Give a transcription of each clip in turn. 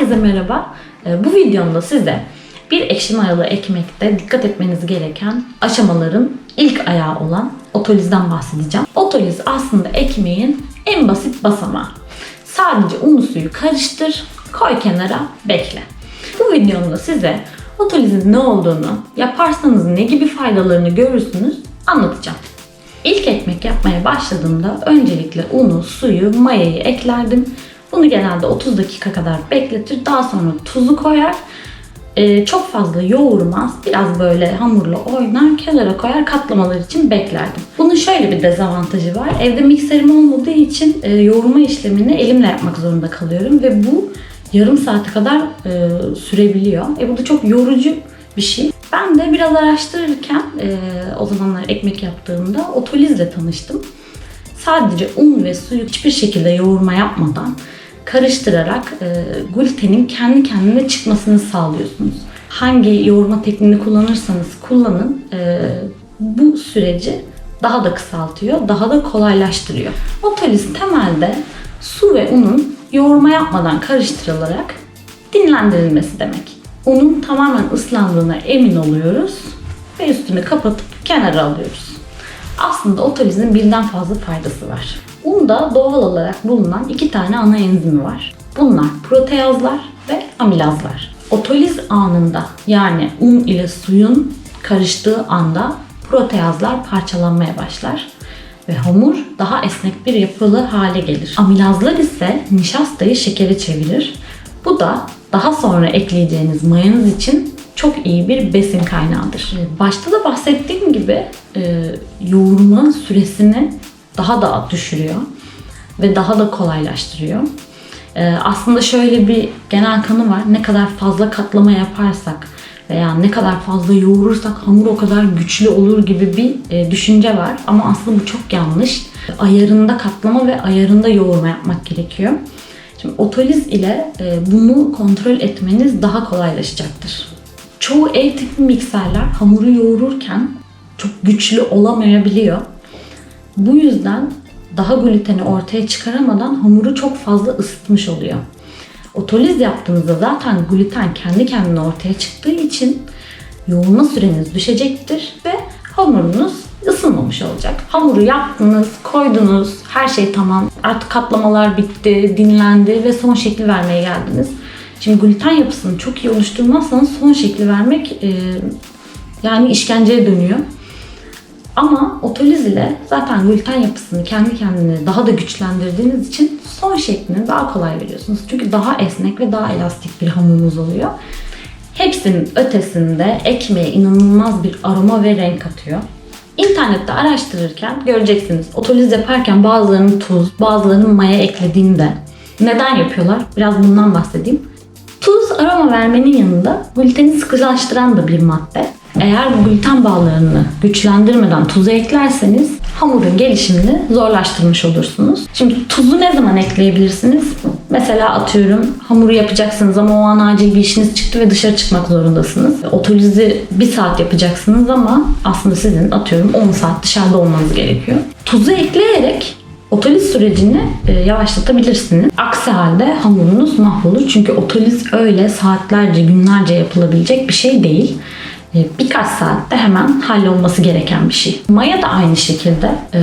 Herkese merhaba. Ee, Bu videomda size bir ekşi mayalı ekmekte dikkat etmeniz gereken aşamaların ilk ayağı olan otolizden bahsedeceğim. Otoliz aslında ekmeğin en basit basamağı. Sadece unu suyu karıştır, koy kenara, bekle. Bu videomda size otolizin ne olduğunu, yaparsanız ne gibi faydalarını görürsünüz anlatacağım. İlk ekmek yapmaya başladığımda öncelikle unu, suyu, mayayı eklerdim. Bunu genelde 30 dakika kadar bekletir. Daha sonra tuzu koyar. Ee, çok fazla yoğurmaz. Biraz böyle hamurla oynar, kenara koyar, katlamalar için beklerdim. Bunun şöyle bir dezavantajı var. Evde mikserim olmadığı için e, yoğurma işlemini elimle yapmak zorunda kalıyorum ve bu yarım saate kadar e, sürebiliyor. E, bu da çok yorucu bir şey. Ben de biraz araştırırken e, o zamanlar ekmek yaptığımda otolizle tanıştım. Sadece un ve suyu hiçbir şekilde yoğurma yapmadan karıştırarak e, glutenin kendi kendine çıkmasını sağlıyorsunuz. Hangi yoğurma tekniğini kullanırsanız kullanın e, bu süreci daha da kısaltıyor, daha da kolaylaştırıyor. Otoliz temelde su ve unun yoğurma yapmadan karıştırılarak dinlendirilmesi demek. Unun tamamen ıslandığına emin oluyoruz ve üstünü kapatıp kenara alıyoruz. Aslında otolizin birden fazla faydası var. Unda doğal olarak bulunan iki tane ana enzimi var. Bunlar proteazlar ve amilazlar. Otoliz anında yani un ile suyun karıştığı anda proteazlar parçalanmaya başlar ve hamur daha esnek bir yapılı hale gelir. Amilazlar ise nişastayı şekere çevirir. Bu da daha sonra ekleyeceğiniz mayanız için çok iyi bir besin kaynağıdır. Başta da bahsettiğim gibi e, yoğurma süresini daha da düşürüyor ve daha da kolaylaştırıyor. E, aslında şöyle bir genel kanı var. Ne kadar fazla katlama yaparsak veya ne kadar fazla yoğurursak hamur o kadar güçlü olur gibi bir e, düşünce var. Ama aslında bu çok yanlış. Ayarında katlama ve ayarında yoğurma yapmak gerekiyor. Şimdi otoliz ile e, bunu kontrol etmeniz daha kolaylaşacaktır. Çoğu ev tipi mikserler hamuru yoğururken çok güçlü olamayabiliyor. Bu yüzden daha gluteni ortaya çıkaramadan hamuru çok fazla ısıtmış oluyor. Otoliz yaptığınızda zaten gluten kendi kendine ortaya çıktığı için yoğurma süreniz düşecektir ve hamurunuz ısınmamış olacak. Hamuru yaptınız, koydunuz, her şey tamam. Artık katlamalar bitti, dinlendi ve son şekli vermeye geldiniz. Şimdi gluten yapısını çok iyi oluşturmazsanız son şekli vermek e, yani işkenceye dönüyor. Ama otoliz ile zaten gluten yapısını kendi kendine daha da güçlendirdiğiniz için son şeklini daha kolay veriyorsunuz. Çünkü daha esnek ve daha elastik bir hamurunuz oluyor. Hepsinin ötesinde ekmeğe inanılmaz bir aroma ve renk atıyor. İnternette araştırırken göreceksiniz. Otoliz yaparken bazılarının tuz, bazılarının maya eklediğinde neden yapıyorlar? Biraz bundan bahsedeyim. Tuz aroma vermenin yanında gluteni sıkılaştıran da bir madde. Eğer bu gluten bağlarını güçlendirmeden tuzu eklerseniz hamurun gelişimini zorlaştırmış olursunuz. Şimdi tuzu ne zaman ekleyebilirsiniz? Mesela atıyorum hamuru yapacaksınız ama o an acil bir işiniz çıktı ve dışarı çıkmak zorundasınız. Otolizi bir saat yapacaksınız ama aslında sizin atıyorum 10 saat dışarıda olmanız gerekiyor. Tuzu ekleyerek otoliz sürecini e, yavaşlatabilirsiniz. Aksi halde hamurunuz mahvolur. Çünkü otoliz öyle saatlerce, günlerce yapılabilecek bir şey değil. E, birkaç saatte hemen hallolması gereken bir şey. Maya da aynı şekilde e,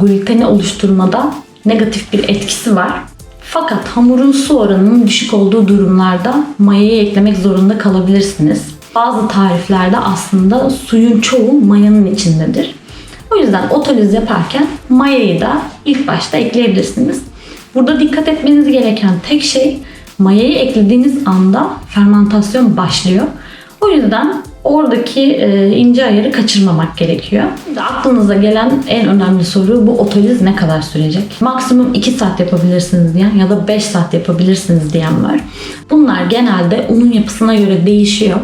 gluteni oluşturmada negatif bir etkisi var. Fakat hamurun su oranının düşük olduğu durumlarda mayayı eklemek zorunda kalabilirsiniz. Bazı tariflerde aslında suyun çoğu mayanın içindedir. O yüzden otoliz yaparken mayayı da ilk başta ekleyebilirsiniz. Burada dikkat etmeniz gereken tek şey mayayı eklediğiniz anda fermentasyon başlıyor. O yüzden oradaki e, ince ayarı kaçırmamak gerekiyor. Aklınıza gelen en önemli soru bu otoliz ne kadar sürecek? Maksimum 2 saat yapabilirsiniz diyen ya da 5 saat yapabilirsiniz diyen var. Bunlar genelde unun yapısına göre değişiyor.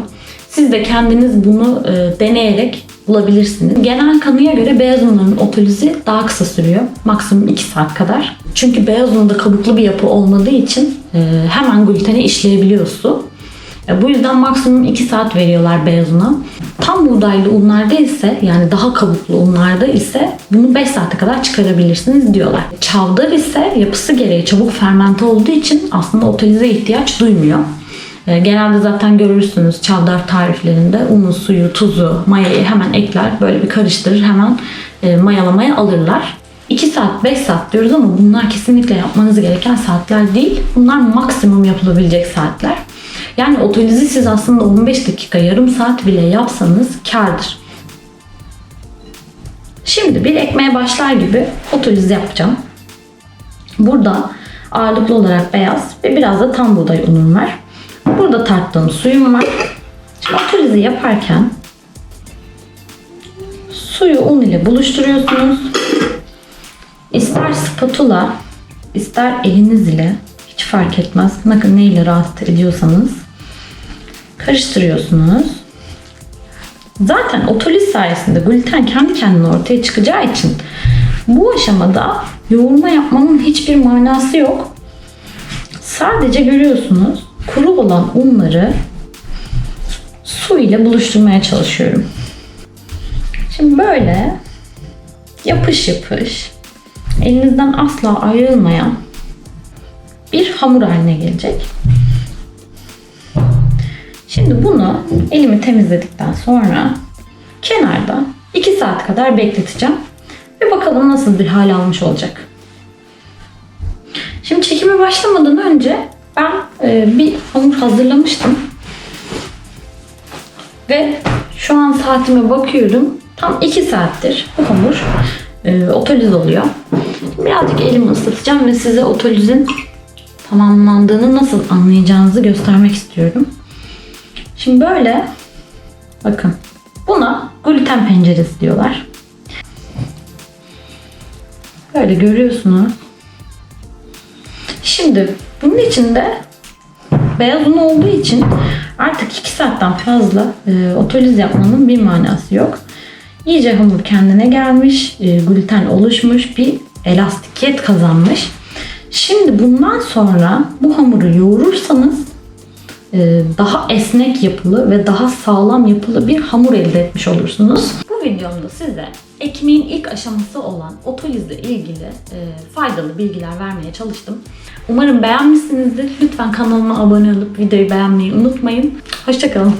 Siz de kendiniz bunu e, deneyerek bulabilirsiniz. Genel kanıya göre beyaz unların otolizi daha kısa sürüyor. Maksimum 2 saat kadar. Çünkü beyaz unda kabuklu bir yapı olmadığı için e, hemen glutene işleyebiliyor su. E, Bu yüzden maksimum 2 saat veriyorlar beyaz una. Tam buğdaylı unlarda ise yani daha kabuklu unlarda ise bunu 5 saate kadar çıkarabilirsiniz diyorlar. Çavdar ise yapısı gereği çabuk fermente olduğu için aslında otolize ihtiyaç duymuyor. E, Genelde zaten görürsünüz çavdar tariflerinde unu, suyu, tuzu, mayayı hemen ekler. Böyle bir karıştırır hemen e, mayalamaya alırlar. 2 saat, 5 saat diyoruz ama bunlar kesinlikle yapmanız gereken saatler değil. Bunlar maksimum yapılabilecek saatler. Yani otolizi siz aslında 15 dakika, yarım saat bile yapsanız kardır. Şimdi bir ekmeğe başlar gibi otoliz yapacağım. Burada ağırlıklı olarak beyaz ve biraz da tam buğday unum var. Burada tarttığım suyum var. Şimdi otolizi yaparken suyu un ile buluşturuyorsunuz. İster spatula, ister eliniz ile hiç fark etmez. Ne, ne ile rahat ediyorsanız karıştırıyorsunuz. Zaten otoliz sayesinde gluten kendi kendine ortaya çıkacağı için bu aşamada yoğurma yapmanın hiçbir manası yok. Sadece görüyorsunuz kuru olan unları su ile buluşturmaya çalışıyorum. Şimdi böyle yapış yapış elinizden asla ayrılmayan bir hamur haline gelecek. Şimdi bunu elimi temizledikten sonra kenarda 2 saat kadar bekleteceğim. Ve bakalım nasıl bir hal almış olacak. Şimdi çekime başlamadan önce ben e, bir hamur hazırlamıştım. Ve şu an saatime bakıyorum. Tam 2 saattir bu hamur e, otoliz oluyor. Birazcık elimi ıslatacağım ve size otolizin tamamlandığını nasıl anlayacağınızı göstermek istiyorum. Şimdi böyle bakın buna gluten penceresi diyorlar. Böyle görüyorsunuz. Şimdi bunun içinde beyaz un olduğu için artık 2 saatten fazla e, otoliz yapmanın bir manası yok. İyice hamur kendine gelmiş, e, gluten oluşmuş, bir elastikiyet kazanmış. Şimdi bundan sonra bu hamuru yoğurursanız daha esnek yapılı ve daha sağlam yapılı bir hamur elde etmiş olursunuz. Bu videomda size ekmeğin ilk aşaması olan otolizle ilgili e, faydalı bilgiler vermeye çalıştım. Umarım beğenmişsinizdir. Lütfen kanalıma abone olup videoyu beğenmeyi unutmayın. Hoşçakalın.